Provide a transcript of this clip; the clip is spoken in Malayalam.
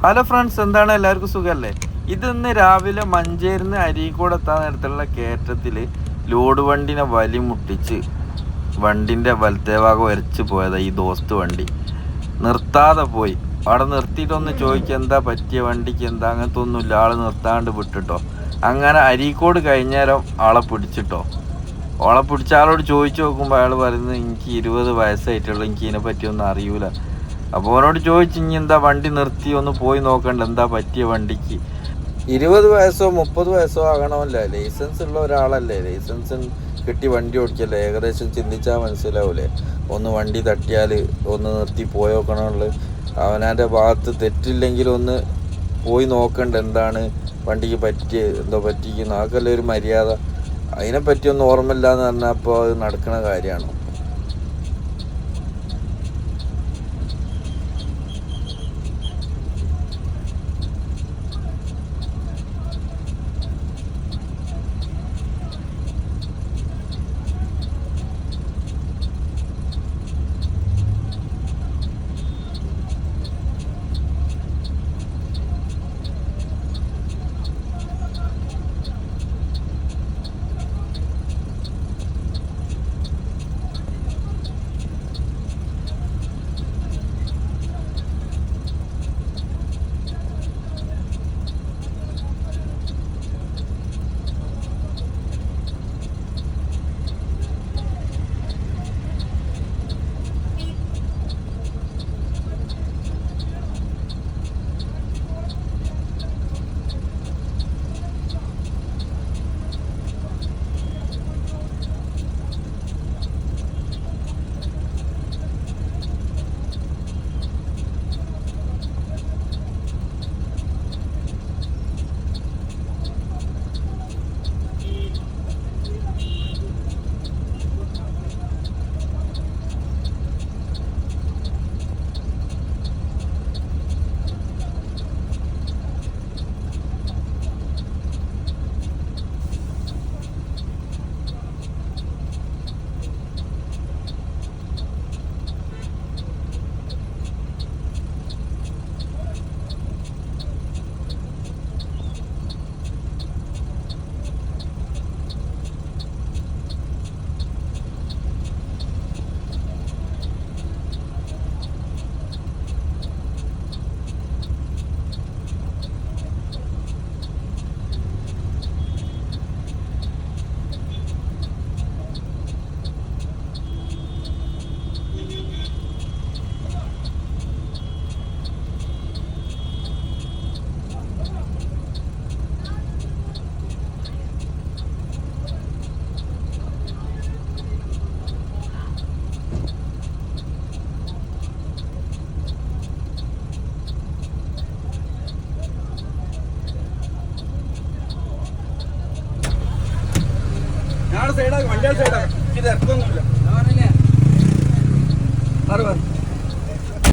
ഹലോ ഫ്രണ്ട്സ് എന്താണ്? എല്ലാവർക്കും സുഖമല്ലേ ഇതിന്ന് രാവിലെ മഞ്ചേരിന്ന് അരീക്കോട് എത്താൻ നേരത്തുള്ള കയറ്റത്തിൽ ലോഡ് വണ്ടിനെ വലി മുട്ടിച്ച് വണ്ടിന്റെ വലത്തേ ഭാഗം വരച്ച് പോയതാ ഈ ദോസ്ത് വണ്ടി. നിർത്താതെ പോയി. അവിടെ നിർത്തിയിട്ടൊന്ന് ചോദിക്കുക എന്താ പറ്റിയ വണ്ടിക്ക്? എന്താ? അങ്ങനത്തെ ഒന്നുമില്ല ആൾ നിർത്താണ്ട് വിട്ടിട്ടോ. അങ്ങനെ അരീക്കോട് കഴിഞ്ഞേരം ആളെ പിടിച്ചിട്ടോ. ഓളെ പിടിച്ച ആളോട് ചോദിച്ചു നോക്കുമ്പോൾ അയാൾ പറയുന്നത് എനിക്ക് ഇരുപത് വയസ്സായിട്ടുള്ളൂ. എനിക്ക് ഇതിനെ പറ്റിയൊന്നും അറിയൂല. അപ്പോൾ അവനോട് ചോദിച്ചു ഇനി എന്താ വണ്ടി നിർത്തി? ഒന്ന് പോയി നോക്കണ്ട. എന്താ പറ്റിയ വണ്ടിക്ക്? ഇരുപത് വയസ്സോ മുപ്പത് വയസ്സോ ആകണമല്ല. ലൈസൻസ് ഉള്ള ഒരാളല്ലേ? ലൈസൻസ് കിട്ടി വണ്ടി ഓടിക്കല്ലേ? ഏകദേശം ചിന്തിച്ചാൽ മനസ്സിലാവൂലേ? ഒന്ന് വണ്ടി തട്ടിയാൽ ഒന്ന് നിർത്തി പോയി നോക്കണമുള്ളു അവനാന്റെ ഭാഗത്ത് തെറ്റില്ലെങ്കിൽ ഒന്ന് പോയി നോക്കണ്ട. എന്താണ് വണ്ടിക്ക് പറ്റിയ എന്തോ പറ്റിക്കുന്നു അതൊക്കെ ഒരു മര്യാദ. അതിനെപ്പറ്റി ഒന്ന് ഓർമ്മയില്ല എന്ന് പറഞ്ഞാൽ അപ്പോൾ അത് നടക്കുന്ന കാര്യമാണ്? ഞാൻ സൈഡാക്കി വണ്ടിയുടെ സൈഡാക്കി ഇത് ഇറക്കൊന്നുമില്ല.